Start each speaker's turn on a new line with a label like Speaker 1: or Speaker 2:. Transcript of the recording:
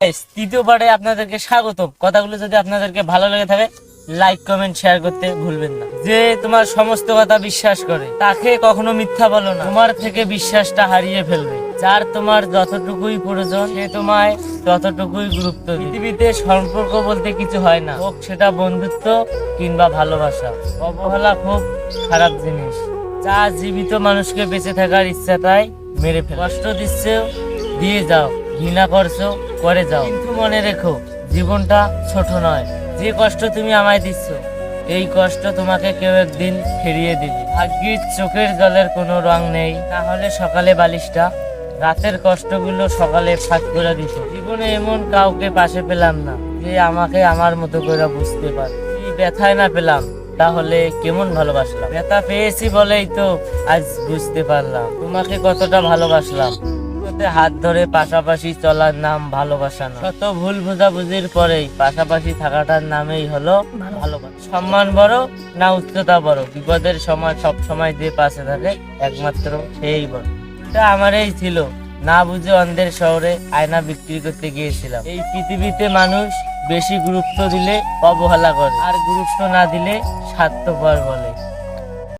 Speaker 1: তৃতীয় পার্টে আপনাদেরকে স্বাগত কথাগুলো যদি আপনাদেরকে ভালো লেগে থাকে লাইক কমেন্ট শেয়ার করতে ভুলবেন না। যে তোমার সমস্ত কথা বিশ্বাস করে, তাকে কখনো মিথ্যা বলো না। তোমার থেকে বিশ্বাসটা হারিয়ে ফেলবে। যার তোমার যতটুকুই প্রয়োজন, সে তোমায় ততটুকুই গুরুত্ব। পৃথিবীতে সম্পর্ক বলতে কিছু হয় না। হোক সেটা বন্ধুত্ব কিংবা ভালোবাসা। অবহেলা খুব খারাপ জিনিস। যা জীবিত মানুষকে বেঁচে থাকার ইচ্ছাটাই মেরে ফেলে। কষ্ট দিচ্ছে দিয়ে যাও। ঘৃণা করছ করে যাও। কিন্তু মনে রেখো, জীবনটা ছোট নয়। যে কষ্ট তুমি আমায় দিচ্ছ, এই কষ্ট তোমাকে কেউ একদিন ফিরিয়ে দিবে। ভাগ্যির চোখের জলের কোনো রং নেই। তাহলে সকালে বালিশটা, রাতের কষ্টগুলো সকালে ফাঁক করে দিত। জীবনে এমন কাউকে পাশে পেলাম না, যে আমাকে আমার মতো করে বুঝতে পারে। কি ব্যথায় না পেলাম, তাহলে কেমন ভালোবাসলাম? ব্যথা পেয়েছি বলেই তো আজ বুঝতে পারলাম। তোমাকে কতটা ভালোবাসলাম। তোতে হাত ধরে পাশাপাশি চলার নাম ভালোবাসা না কত ভুল বোঝাবুঝির পরেই পাশাপাশি থাকাটার নামেই হলো ভালোবাসা। সম্মান বড় না উচ্চতা বড়? বিপদের সময় সব সময় যে পাশে থাকে, একমাত্র সেই বড়। এটা আমারই ছিল। না বুঝে অন্ধের শহরে আয়না বিক্রি করতে গিয়েছিলাম। এই পৃথিবীতে মানুষ বেশি গুরুত্ব দিলে অবহেলা করে, আর গুরুত্ব না দিলে স্বার্থপর বলে।